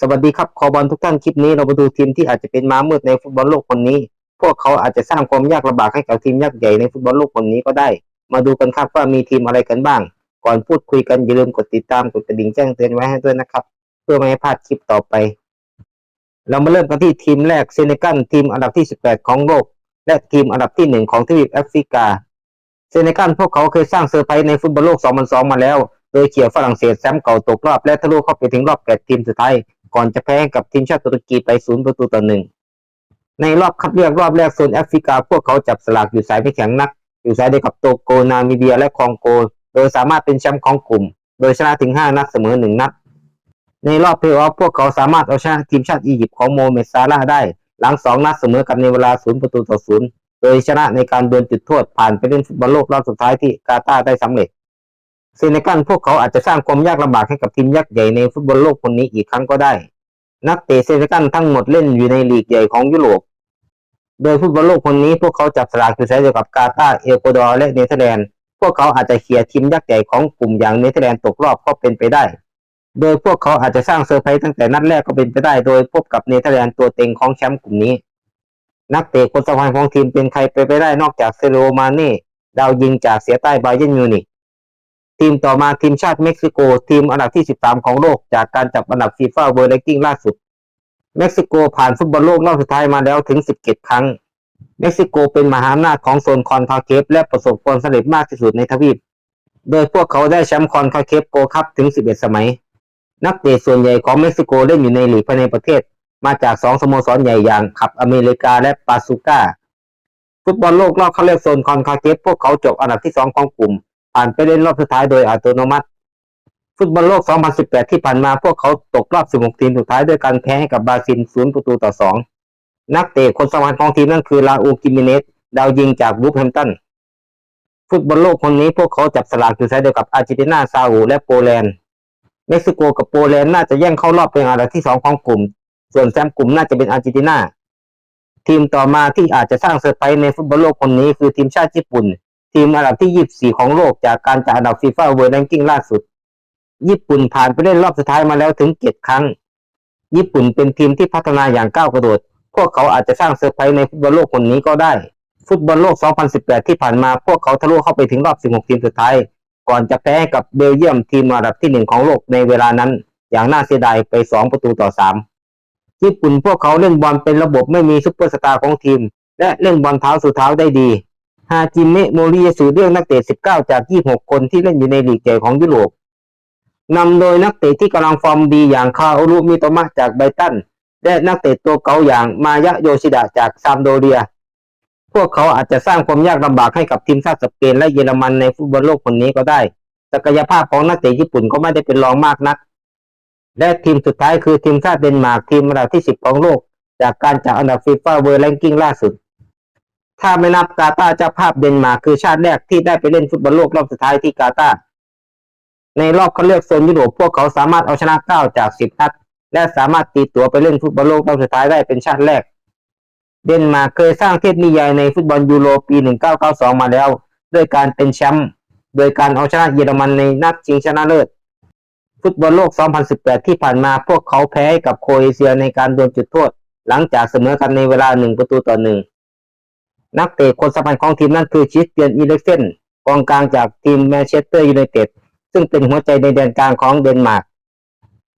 สวัสดีครับคอบอลทุกท่านคลิปนี้เรามาดูทีมที่อาจจะเป็นม้ามืดในฟุตบอลโลกคนนี้ พวกเขาอาจจะสร้างความยากลำบากให้กับทีมยักษ์ใหญ่ในฟุตบอลโลกคนนี้ก็ได้ มาดูกันครับว่ามีทีมอะไรกันบ้าง ก่อนพูดคุยกันอย่าลืมกดติดตามกดกระดิ่งแจ้งเตือนไว้ให้ด้วยนะครับ เพื่อไม่ให้พลาดคลิปต่อไป เรามาเริ่มกันที่ทีมแรกเซเนกัลทีมอันดับที่ 18 ของโลก และทีมอันดับที่ 1 ของทวีปแอฟริกาเซเนกัลพวกเขาเคยสร้างเซอร์ไพรส์ในฟุตบอลโลก 2002 มาแล้ว โดยเขี่ยฝรั่งเศสแชมเก่าตกรอบและทะลุเข้าไปถึงรอบแปดทีมสุดท้าย ก่อนจะแพ้กับทีมชาติตุรกีไปศูนย์ประตูต่อหนึ่งในรอบคัดเลือกรอบแรกโซนแอฟริกา พวกเขาจับสลากอยู่สายไม่แข็งนัก อยู่สายเดียวกับโตโกนามิเบียและคองโก โดยสามารถเป็นแชมป์ของกลุ่ม โดยชนะถึง 5 นัดเสมอ 1 นัด ในรอบเพลย์ออฟพวกเขาสามารถเอาชนะทีมชาติอียิปต์ของโมเมดซาลาได้ หลัง 2 นัดเสมอกันในเวลา 0 ประตูต่อ 0 โดยชนะในการดวลจุดโทษผ่านไปเล่นฟุตบอลโลกรอบสุดท้ายที่กาตาร์ได้สำเร็จ เซเนกัลพวกเขาอาจจะสร้างความยากลำบากให้กับทีมยักษ์ใหญ่ในฟุตบอลโลกคนนี้อีกครั้งก็ได้ นักเตะเซเนกัลทั้งหมดเล่นอยู่ในลีกใหญ่ของยุโรป โดยฟุตบอลโลกคนนี้พวกเขาจับสลากอยู่สายเดียวกับกาตาร์เอลโกดอร์และเนเธอร์แลนด์ พวกเขาอาจจะเคลียร์ทีมยักษ์ใหญ่ของกลุ่มอย่างเนเธอร์แลนด์ตกรอบก็เป็นไปได้ โดยพวกเขาอาจจะสร้างเซอร์ไพรส์ตั้งแต่นัดแรกก็เป็นไปได้ โดยพบกับเนเธอร์แลนด์ตัวเต็งของแชมป์กลุ่มนี้ นักเตะคนสำคัญของทีมเป็นใครไปไปได้นอกจากเซโรมาเน่ดาวยิงจากเสียใต้ไบเยนมิวนิก ทีมต่อมาทีมชาติเม็กซิโก ทีมอันดับที่ 13 ของโลกจากการจับอันดับฟีฟ่าเวิลด์แรงกิ้งล่าสุด เม็กซิโกผ่านฟุตบอลโลกรอบสุดท้ายมาแล้วถึง 17 ครั้ง เม็กซิโกเป็นมหาอำนาจของโซนคอนคาเคฟและประสบความสำเร็จมากที่สุดในทวีป โดยพวกเขาได้แชมป์คอนคาเคฟโกคัพถึง 11 สมัย นักเตะส่วนใหญ่ของเม็กซิโกเล่นอยู่ในลีกภายในประเทศ มาจากสองสโมสรใหญ่อย่างขับอเมริกาและปาซูก้าฟุตบอลโลกรอบเข้าเลือกโซนคอนคาเคฟพวกเขาจบอันดับที่สองของกลุ่ม ผ่านไปเล่นรอบสุดท้ายโดยอัตโนมัติ ฟุตบอลโลก 2018 ที่ผ่านมาพวกเขาตกรอบ 16 ทีมสุดท้ายด้วยการแพ้ให้กับบราซิล 0 ประตูต่อ 2 นักเตะคนสำคัญของทีมนั่นคือลาอูกิมิเนสดาวยิงจากวูฟแฮมตันฟุตบอลโลกคนนี้พวกเขาจับสลากอยู่สายเดียวกับอาร์เจนตินาซาอุและโปแลนด์เม็กซิโกกับโปแลนด์น่าจะแย่งเข้ารอบเป็นอันดับที่สองของกลุ่ม ส่วนแชมกลุ่มน่าจะเป็นอาร์เจนตินาทีมต่อมาที่อาจจะสร้างเซอร์ไพรส์ในฟุตบอลโลกคนนี้คือทีมชาติญี่ปุ่น ทีมอันดับที่ 24 ของโลกจากการจัดอันดับฟีฟ่าเวิลด์แรงกิ้งล่าสุด ญี่ปุ่นผ่านไปเล่นรอบสุดท้ายมาแล้วถึง7ครั้ง ญี่ปุ่นเป็นทีมที่พัฒนาอย่างก้าวกระโดด พวกเขาอาจจะสร้างเซอร์ไพรส์ในฟุตบอลโลกคนนี้ก็ได้ ฟุตบอลโลก 2018 ที่ผ่านมาพวกเขาทะลุเข้าไปถึงรอบ 16 ทีมสุดท้าย ก่อนจะแพ้กับเบลเยียมทีมอันดับที่หนึ่งของโลกในเวลานั้น อย่างน่าเสียดายไป 2 ประตูต่อ 3 ญี่ปุ่นพวกเขาเล่นบอลเป็นระบบไม่มีซุปเปอร์สตาร์ของทีม และเล่นบอลเท้าสู่เท้าได้ดี ฮาจิเมะโมริยาสุเรียกนักเตะ 19 จาก 26 คนที่เล่นอยู่ในลีกใหญ่ของยุโรปนำโดยนักเตะที่กำลังฟอร์มดีอย่างคาโอรุมิโตมะจากไบตัน และนักเตะตัวเก่าอย่างมายะโยชิดะจากซามโดเรีย พวกเขาอาจจะสร้างความยากลำบากให้กับทีมชาติสเปนและเยอรมันในฟุตบอลโลกคนนี้ก็ได้ ศักยภาพของนักเตะญี่ปุ่นก็ไม่ได้เป็นรองมากนัก และทีมสุดท้ายคือทีมชาติเดนมาร์กทีมอันดับที่ 10 ของโลก จากการจัดอันดับฟีฟ่าเวิลด์แรงกิ้งล่าสุด ถ้าไม่นับกาตาเจ้าภาพเดนมาร์กคือชาติแรกที่ได้ไปเล่นฟุตบอลโลกรอบสุดท้ายที่กาตาในรอบคัดเลือกโซนยุโรปพวกเขาสามารถเอาชนะ 9 จาก 10 นัด และสามารถตีตัวไปเล่นฟุตบอลโลกรอบสุดท้ายได้เป็นชาติแรก เดนมาร์กเคยสร้างเทพนิยายในฟุตบอลยูโรปี 1992 มาแล้ว ด้วยการเป็นแชมป์โดยการเอาชนะเยอรมันในนัดชิงชนะเลิศฟุตบอลโลก 2018 ที่ผ่านมาพวกเขาแพ้กับโครเอเชียในการดวลจุดโทษ หลังจากเสมอกันในเวลา 1 ประตูต่อ 1 นักเตะคนสำคัญของทีมนั้นคือชิสเตียนอีเลกเซนกองกลางจากทีมแมนเชสเตอร์ยูไนเต็ดซึ่งเป็นหัวใจในแดนกลางของเดนมาร์ก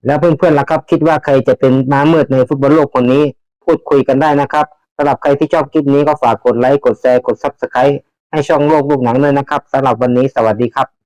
แล้วเพื่อนๆล่ะครับคิดว่าใครจะเป็นม้ามืดในฟุตบอลโลกคนนี้พูดคุยกันได้นะครับสำหรับใครที่ชอบคลิปนี้ก็ฝากกดไลค์กดแชร์กดซับสไครต์ให้ช่องโลกลูกหนังด้วยนะครับสำหรับวันนี้สวัสดีครับ